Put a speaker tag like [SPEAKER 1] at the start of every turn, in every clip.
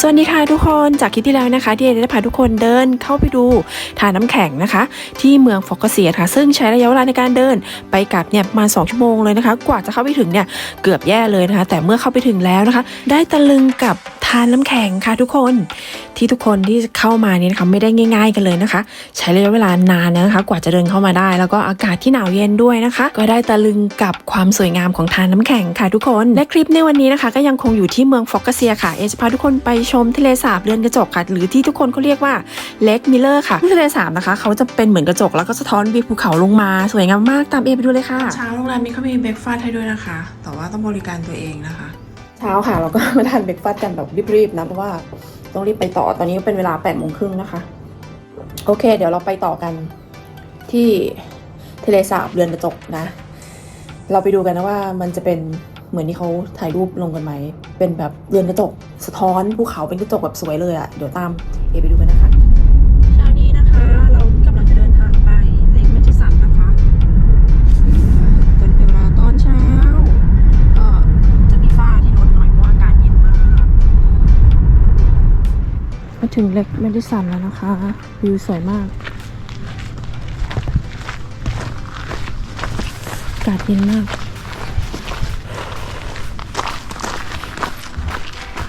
[SPEAKER 1] สวัสดีค่ะทุกคนจากคลิปที่แล้วนะคะที่เอได้พาทุกคนเดินเข้าไปดูทานน้ำแข็งนะคะ ที่เมืองฟอกเกเซียค่ะ ซึ่งใช้ระยะเวลาในการเดินไปกลับเนี่ยประมาณ2ชั่วโมงเลยนะคะ กว่าจะเข้าไปถึงเนี่ยเกือบแย่เลยนะคะ แต่เมื่อเข้าไปถึงแล้วนะคะ ได้ตะลึงกับทานน้ำแข็งค่ะทุกคนที่ทุกคนที่เข้ามาเนี่ยนะคะไม่ได้ง่าย ๆ กันเลยนะคะ ใช้ระยะเวลานานนะคะ กว่าจะเดินเข้ามาได้ แล้วก็อากาศที่หนาวเย็นด้วยนะคะ ก็ได้ตะลึงกับความสวยงามของทานน้ำแข็งค่ะทุกคนและคลิปในวันนี้นะคะ ก็ยังคงอยู่ที่เมืองฟอกเกเซียค่ะเอจะพาทุกคนไปชมทะเลสาบเรือนกระจกค่ะ หรือที่ทุกคนเขาเรียกว่าเล็กมิลเลอร์ค่ะทะเลสาบนะคะ เขาจะเป็นเหมือนกระจกแล้วก็สะท้อนวิวภูเขาลงมา สวยงามมากตามเอไปดูเลยค่ะเช้าโรงแรมนี้เขามีเบรกฟาสต์ให้ด้วยนะคะ แต่ว่าต้องบริการตัวเองนะคะ เช้าค่ะเราก็มาทานเบรกฟาสต์กันแบบรีบๆนะเพราะว่าต้องรีบไปต่อตอนนี้เป็นเวลา8ปดโมงครึ่งนะคะ โอเค เดี๋ยวเราไปต่อกันที่ทะเลสาบเรือนกระจกนะ เราไปดูกันนะว่ามันจะเป็น เหมือนที่เขาถ่ายรูปลงกันไหม เป็นแบบเรือนกระจกสะท้อนภูเขาเป็นกระจกแบบสวยเลยอะ่ะ เดี๋ยวตามเอไปดูกันนะคะเช้านี้นะคะ เรากำลังจะเดินทางไปเลกแมจิสันนะคะเป็นเวลาตอนเช้า ก็จะมีฟ้าที่ลดหน่อยเพราะอากาศเย็นมากมาถึงเล็กแมดิสันแล้วนะคะ วิวสวยมากอากาศเย็นมาก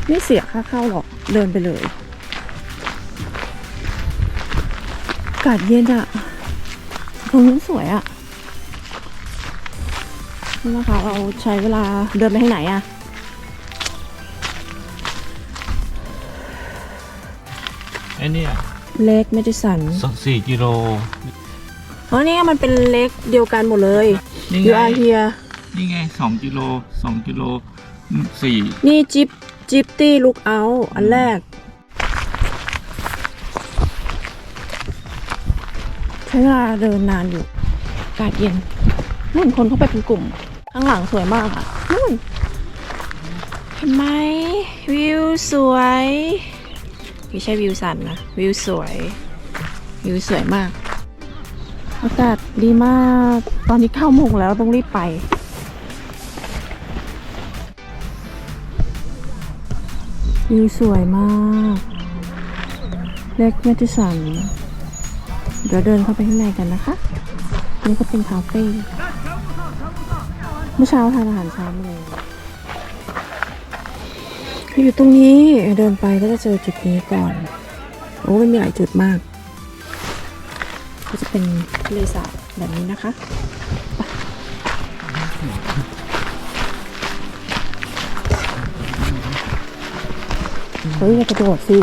[SPEAKER 1] ไม่เสียค่าเข้าหรอกเดินไปเลยอากาศเย็นอะตรงนี้สวยอะนี่นะคะเราใช้เวลาเดินไปที่ไหนอะ
[SPEAKER 2] ไอ้เนี่ย
[SPEAKER 1] เล็กแมดิสัน
[SPEAKER 2] สักสี่กิโล
[SPEAKER 1] อ๋อนี่ไงมันเป็นเล็กเดียวกันหมดเลย
[SPEAKER 2] นี่
[SPEAKER 1] you
[SPEAKER 2] ไง
[SPEAKER 1] are here
[SPEAKER 2] นี่ไงสองกิโลสองกิโลอืมสี่
[SPEAKER 1] นี่จิบ จิบตี้ลุกเอา อันแรก ใช้เวลาเดินนานอยู่อากาศเย็นนู่นคนเข้าไปเป็นกลุ่ม ข้างหลังสวยมากอะนู่นเห็นไหมวิวสวยไม่ใช่วิวสันนะ วิวสวย วิวสวยมาก อากาศดีมาก ตอนนี้เข้าโมงแล้วต้องรีบไป วิวสวยมาก เล็กแมจิสัน เดี๋ยวเดินเข้าไปข้างในกันนะคะ นี่ก็เป็นคาเฟ่ เมื่อเช้าทานอาหารเช้ามาเลยอยู่ตรงนี้เดินไปก็จะเจอจุดนี้ก่อน โอ้มันมีหลายจุดมาก ก็จะเป็นทะเลสาบแบบนี้นะคะ เฮ้ยกระโดดสิ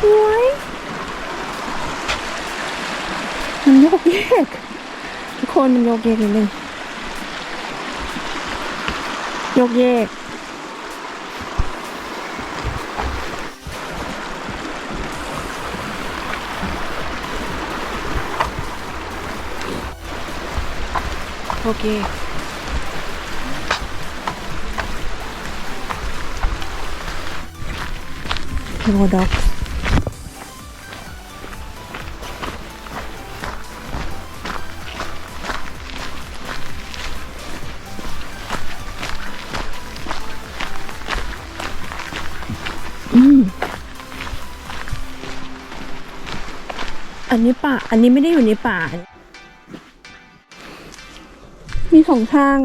[SPEAKER 1] สวยมันโยกเยกทุกคนมันโยกเยกนิดนึงโยกเยก โอเคโรด็อกอืมอันนี้ป่า อันนี้ไม่ได้อยู่ในป่า มีสองทาง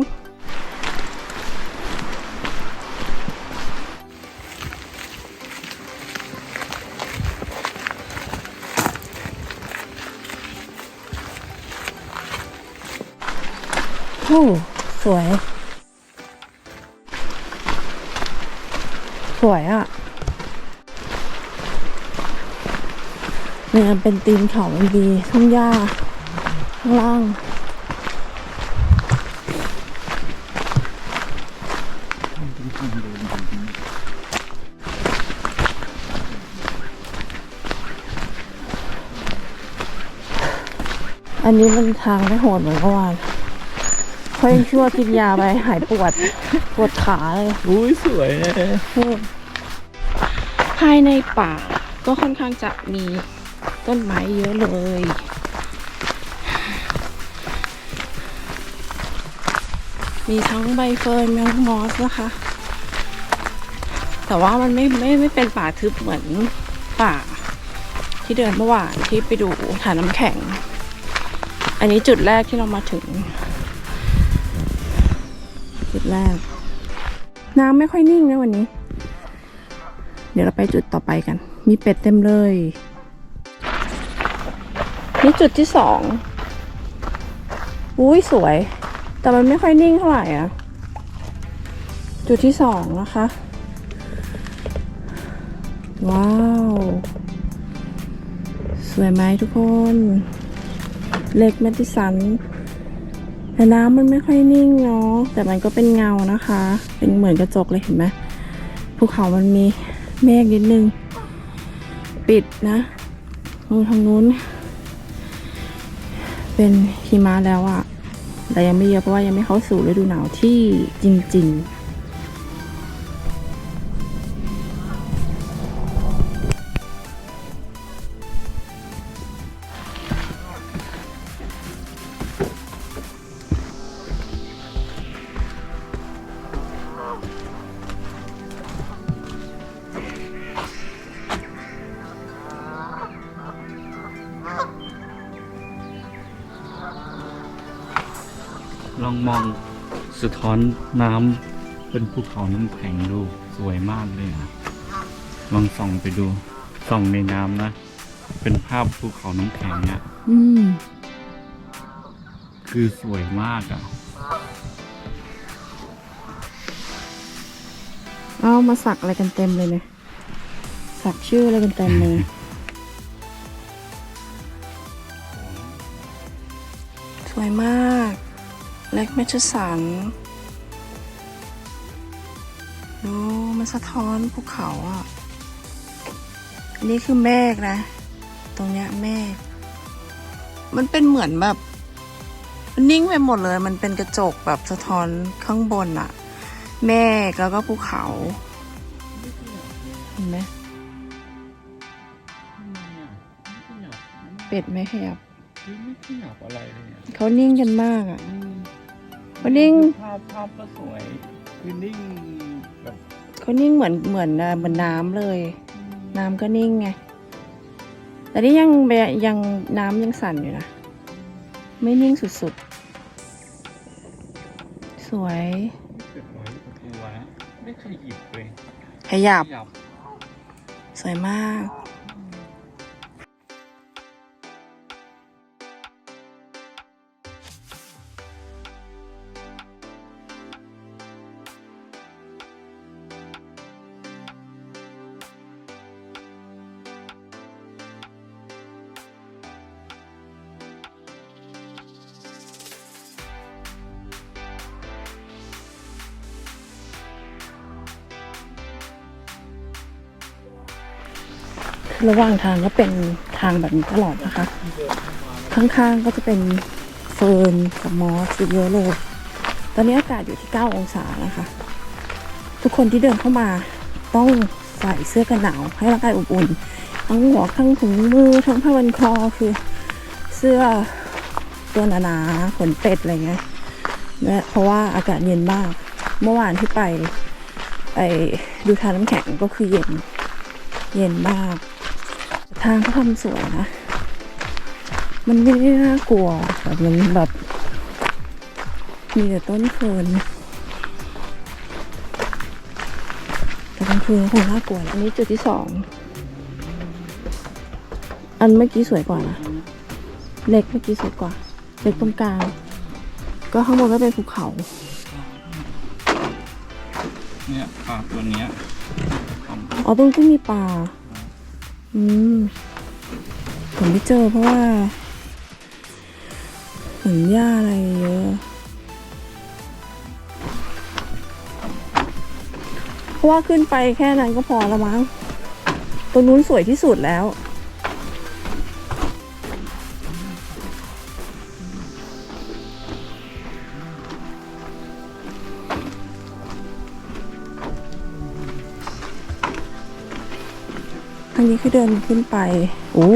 [SPEAKER 1] โอ้สวย สวยอะ่ะเนี่ยเป็นตีนเขาดีทุ่งหญ้าข้างล่าง อันนี้มันทางไม่โหดเหมือนเมื่อวานเขายังชั่วกินยาไปหายปวด ปวดขาเลย
[SPEAKER 2] อุ้ยสวยนะ
[SPEAKER 1] ภายในป่าก็ค่อนข้างจะมีต้นไม้เยอะเลย มีทั้งใบเฟิร์นมีทั้งมอสนะคะ แต่ว่ามันไม่ไม่ไม่เป็นป่าทึบเหมือนป่าที่เดินเมื่อวานที่ไปดูฐานน้ำแข็ง อันนี้จุดแรกที่เรามาถึง จุดแรก น้ำไม่ค่อยนิ่งนะวันนี้ เดี๋ยวเราไปจุดต่อไปกัน มีเป็ดเต็มเลย นี่จุดที่สองอุ้ยสวย แต่มันไม่ค่อยนิ่งเท่าไหร่อะ จุดที่สองนะคะ ว้าว สวยไหมทุกคน เล็กแมตติสันแต่น้ำมันไม่ค่อยนิ่งเนาะแต่มันก็เป็นเงานะคะ เป็นเหมือนกระจกเลยเห็นไหมภูเขามันมีเมฆนิดนึง ปิดนะนู่นทางนู้น เป็นหิมะแล้วอะแต่ยังไม่เยอะเพราะว่ายังไม่เข้าสู่ฤดูหนาวที่จริง ๆ
[SPEAKER 2] องมองสะท้อนน้ำเป็นภูเขาน้ำแข็งดูสวยมากเลยอะลองส่องไปดู ส่องในน้ำนะ เป็นภาพภูเขาน้ำแข็งเนี่ย
[SPEAKER 1] อืม
[SPEAKER 2] คือสวยมากอะ
[SPEAKER 1] เอามาสักอะไรกันเต็มเลยเนี่ย สักชื่ออะไรกันเต็มเลย สวยมาก เล็กแมชสัน ดูมันสะท้อนภูเขาอะ อันนี้คือเมฆนะ ตรงเนี้ยเมฆ มันเป็นเหมือนแบบมันนิ่งไปหมดเลย มันเป็นกระจกแบบสะท้อนข้างบนอะเมฆแล้วก็ภูเขาเห็นไหมเป็ดไม่ขยับ
[SPEAKER 2] ไม่ขยับอะไรเลยอะ
[SPEAKER 1] เขานิ่งกันมากอะ เขานิ่ง
[SPEAKER 2] ภาพภาพก็สวยคือนิ่งแบบ
[SPEAKER 1] เขานิ่งเหมือนเหมือนเอ่อเหมือนน้ำเลย น้ำก็นิ่งไงแต่นี่ยังแบบยังน้ำยังสั่นอยู่นะไม่นิ่งสุดๆ สวย
[SPEAKER 2] เกิดไว้ประตูไว้ไม่ขยิบเลย
[SPEAKER 1] ขยับ
[SPEAKER 2] ขยับ
[SPEAKER 1] สวยมาก ระหว่างทางก็เป็นทางแบบนี้ตลอดนะคะ ข้างๆก็จะเป็นเฟิร์นกับมอสเยอะเลย ตอนนี้อากาศอยู่ที่ 9 องศานะคะ ทุกคนที่เดินเข้ามาต้องใส่เสื้อกันหนาวให้ร่างกายอบอุ่นทั้งหัวทั้งถุงมือทั้งผ้าพันคอคือเสื้อตัวหนาๆขนเป็ดอะไรเงี้ยและเพราะว่าอากาศเย็นมาก เมื่อวานที่ไปไปดูทานน้ำแข็งก็คือเย็น เย็นมาก ทางเขาทำสวยนะ มันไม่ได้น่ากลัวแต่มันแบบ มีแต่ต้นเฟิร์นแต่กลางคืนคงน่ากลัวอันนี้จุดที่สอง อันเมื่อกี้สวยกว่านะเล็กเมื่อกี้สวยกว่า เล็กตรงกลาง ก็ข้างบนก็เป็นภูเขา
[SPEAKER 2] เนี่ยปลาตัวเนี้ยทำ
[SPEAKER 1] อ๋อตรงที่มีปลา อืมผมไม่เจอเพราะว่าเหมือนหญ้าอะไรเยอะเพราะว่าขึ้นไปแค่นั้นก็พอละมั้ง ตรงนู้นสวยที่สุดแล้ว ทางนี้คือเดินขึ้นไป โอ้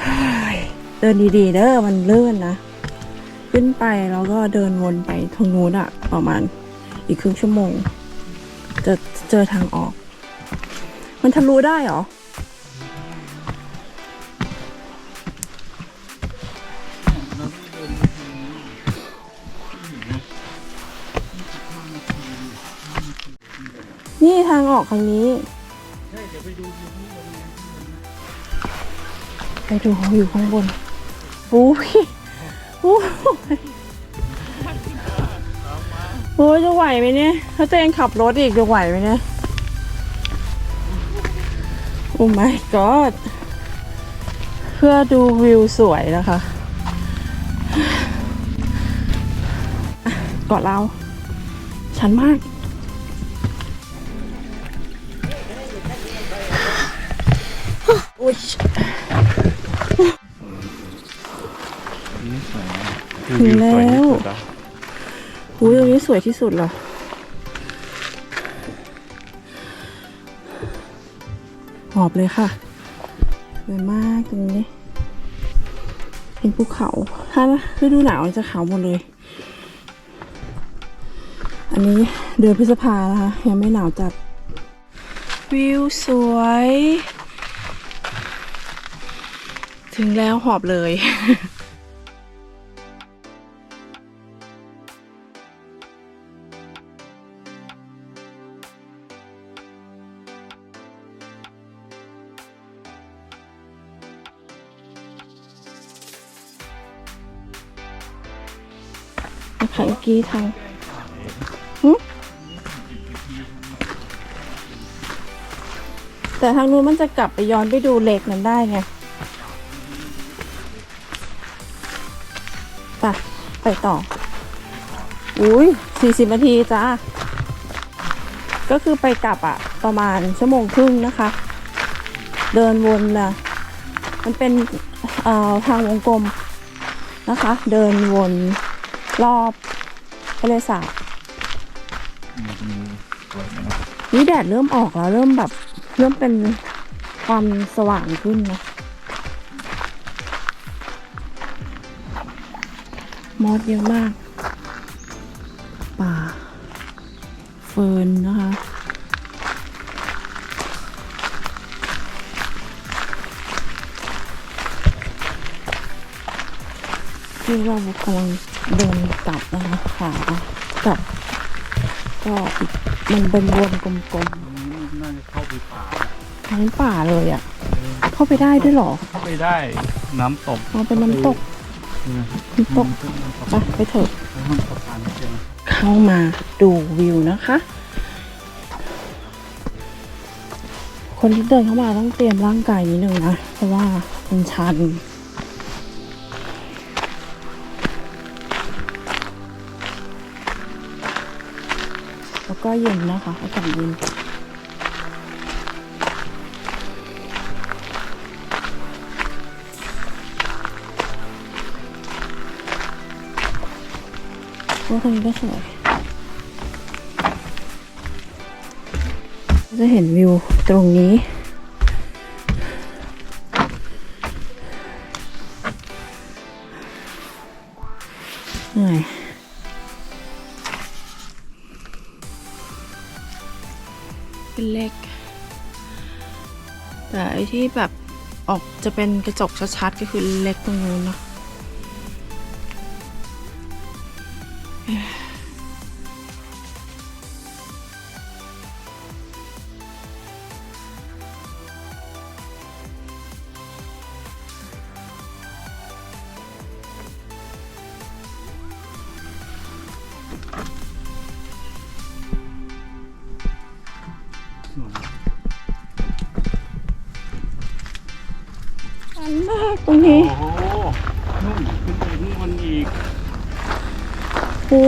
[SPEAKER 1] เฮ้ยเดินดีๆเด้อมันเลื่อนนะ ขึ้นไปแล้วก็เดินวนไปทางนู้นอะประมาณอีกครึ่งชั่วโมง จะเจอทางออก มันทะลุได้เหรอนี่ทางออกทางนี้ ไปดูอยู่ข้างบนอุ้ยอุ้ยโอ้ยจะไหวไหมเนี่ยถ้าตัวเองขับรถอีกจะไหวไหมเนี่ยโอ้ my god เพื่อดูวิวสวยนะคะกาะเราชันมาก ถึงแล้ว
[SPEAKER 2] วิสยที่สุดอะ
[SPEAKER 1] อุ้ยตรงนี้สวยที่สุดเหรอ หอบเลยค่ะ สวยมากตรงนี้ เป็นภูเขา ถ้าฤดูหนาวจะขาวหมดเลย อันนี้เดือนพฤษภานะคะ ยังไม่หนาวจัด วิวสวย ถึงแล้วหอบเลย ขังกี้ทางหึแต่ทางนู้นมันจะกลับไปย้อนไปดูเหล็กนั้นได้ไงไปไปต่อ อุ้ยสี่สิบนาทีจ้า ก็คือไปกลับอะประมาณชั่วโมงครึ่งนะคะ เดินวนนะมันเป็นอ่อทางวงกลมนะคะ เดินวน รอบทะเลสาบ
[SPEAKER 2] สวยนะ
[SPEAKER 1] นี่แดดเริ่มออกแล้ว เริ่มแบบ เริ่มเป็นความสว่างขึ้นนะมอสเยอะมาก ป่า เฟิร์นนะคะที่เรากำลัง เดินกลับนะคะขากลับก็มันเป็นวนกลม
[SPEAKER 2] ตรงนี้น่าจะเข้าไปป่า
[SPEAKER 1] ๆทั้งป่าเลยอะ เข้าไปได้ด้วยเหรอ
[SPEAKER 2] เข้าไปได้น้ำตก
[SPEAKER 1] เอาเป็นน้ำตก
[SPEAKER 2] น้ำ
[SPEAKER 1] ตกไปไปเถอะ
[SPEAKER 2] น้ำตกผ่านเชียง
[SPEAKER 1] เข้ามาดูวิวนะคะ คนที่เดินเข้ามาต้องเตรียมร่างกายนิดนึงนะ เพราะว่ามันชัน ก็เย็นนะคะอากาศเย็นว่าตรงนี้ก็สวยจะเห็นวิวตรงนี้ ที่แบบออกจะเป็นกระจกชัดๆ ก็คือเล็กตรงนู้นเนาะ รงนี้
[SPEAKER 2] โอ้โหนู่นขึ้นไปนู่นมันอีก
[SPEAKER 1] โอ้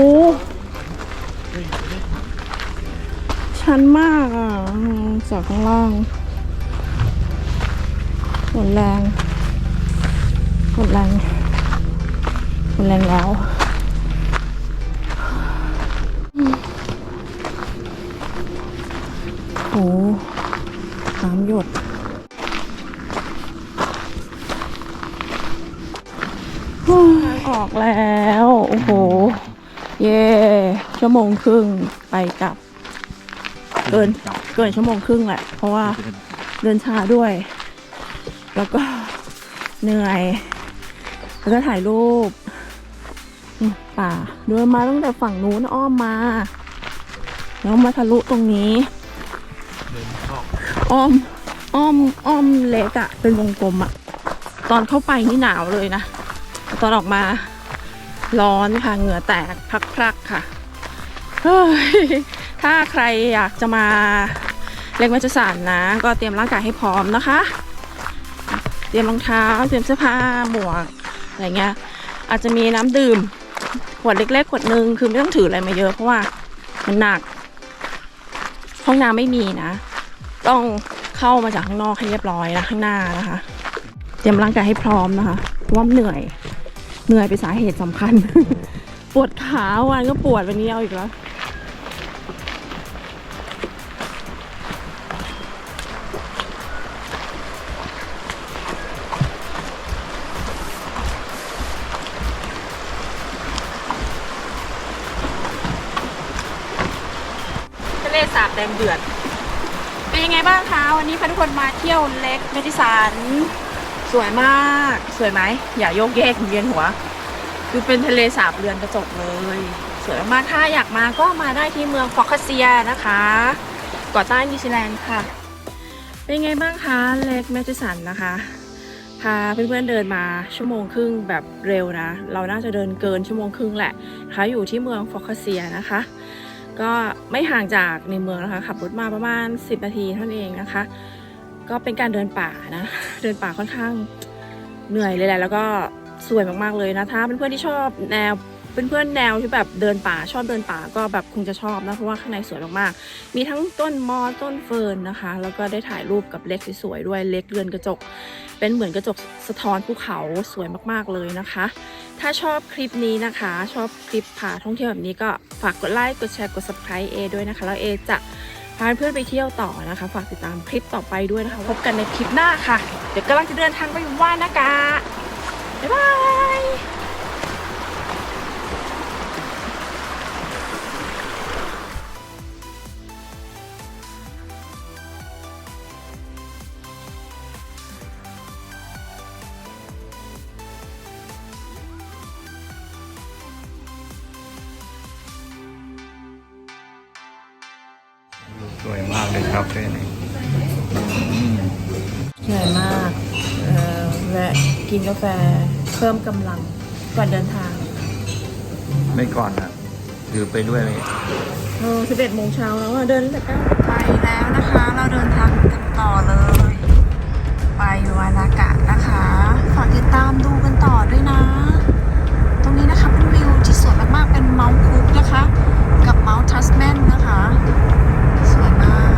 [SPEAKER 1] ชันมากอะอืมจากข้างล่างหมดแรงหมดแรงหมดแรงแล้วอืมโอ้น้ำหยด ออกแล้ว โอ้โห เย่ชั่วโมงครึ่งไปกลับ เกินเกินชั่วโมงครึ่งแหละ เพราะว่าเดินช้าด้วย แล้วก็เหนื่อย แล้วก็ถ่ายรูปป่าเดินมาตั้งแต่ฝั่งนู้นอ้อมมา แล้วมาทะลุตรงนี้ อ้อม อ้อม อ้อมเล็กอะเป็นวงกลมอะตอนเข้าไปนี่หนาวเลยนะ ตอนออกมาร้อนค่ะ เหงื่อแตกพรักๆค่ะ ถ้าใครอยากจะมาเล็กแมจสานนะ ก็เตรียมร่างกายให้พร้อมนะคะ เตรียมรองเท้า เตรียมเสื้อผ้าหมวกอะไรเงี้ย อาจจะมีน้ำดื่มขวดเล็กๆขวดหนึ่งคือไม่ต้องถืออะไรมาเยอะเพราะว่ามันหนัก ห้องน้ำไม่มีนะ ต้องเข้ามาจากข้างนอกให้เรียบร้อยนะข้างหน้านะคะ เตรียมร่างกายให้พร้อมนะคะเพราะว่าเหนื่อย เหนื่อยเป็นสาเหตุสำคัญ ปวดขาวันก็ปวดวันนี้เอาอีกแล้วทะเลสาบแดงเดือด เป็นยังไงบ้างคะ วันนี้พาทุกคนมาเที่ยวเล็กเมดิสัน สวยมาก สวยไหม อย่าโยกเยกเวียนหัว คือเป็นทะเลสาบเรือนกระจกเลย สวยมากถ้าอยากมาก็มาได้ที่เมืองฟอคาเซียนะคะเกาะใต้นิวซีแลนด์ค่ะ เป็นไงบ้างคะเล็กแมจิสันนะคะ พาเพื่อนๆเดินมาชั่วโมงครึ่งแบบเร็วนะ เราน่าจะเดินเกินชั่วโมงครึ่งแหละคะอยู่ที่เมืองฟอคาเซียนะคะ ก็ไม่ห่างจากในเมืองนะคะขับรถมาประมาณ 10 นาทีเท่านั้นเองนะคะ ก็เป็นการเดินป่านะ เดินป่าค่อนข้างเหนื่อยเลยแหละแล้วก็สวยมากๆเลยนะถ้าเป็นเพื่อนๆที่ชอบแนวเป็นเพื่อนๆแนวที่แบบเดินป่าชอบเดินป่าก็แบบคงจะชอบนะเพราะว่าข้างในสวยมากๆ มีทั้งต้นมอต้นเฟิร์นนะคะ แล้วก็ได้ถ่ายรูปกับเล็กสวยๆด้วยเล็กเรือนกระจก เป็นเหมือนกระจกสะท้อนภูเขาสวยมากๆเลยนะคะ ถ้าชอบคลิปนี้นะคะ ชอบคลิปพาท่องเที่ยวแบบนี้ก็ฝากกดไลค์กดแชร์กด subscribe เอด้วยนะคะแล้วเอจะ พาเพื่อนไปเที่ยวต่อนะคะ ฝากติดตามคลิปต่อไปด้วยนะคะ พบกันในคลิปหน้าค่ะ เดี๋ยวกำลังจะเดินทางไปว่านนะคะบ๊ายบา
[SPEAKER 2] ย ครับเฟ่นี่
[SPEAKER 1] เหนื่อยมากเอ่อแวะกินกาแฟเพิ่มกำลังก่อนเดินทาง
[SPEAKER 2] ไม่ก่อนนะถือไปด้วยเลย
[SPEAKER 1] เออ11โมงเช้าแล้วอะเดินตั้งแต่เก้าไปแล้วนะคะ เราเดินทางกันต่อเลย ไปวานากะนะคะ ฝากติดตามดูกันต่อด้วยนะ ตรงนี้นะคะเป็นวิวที่สวยมากๆ เป็นเมาส์คุกนะ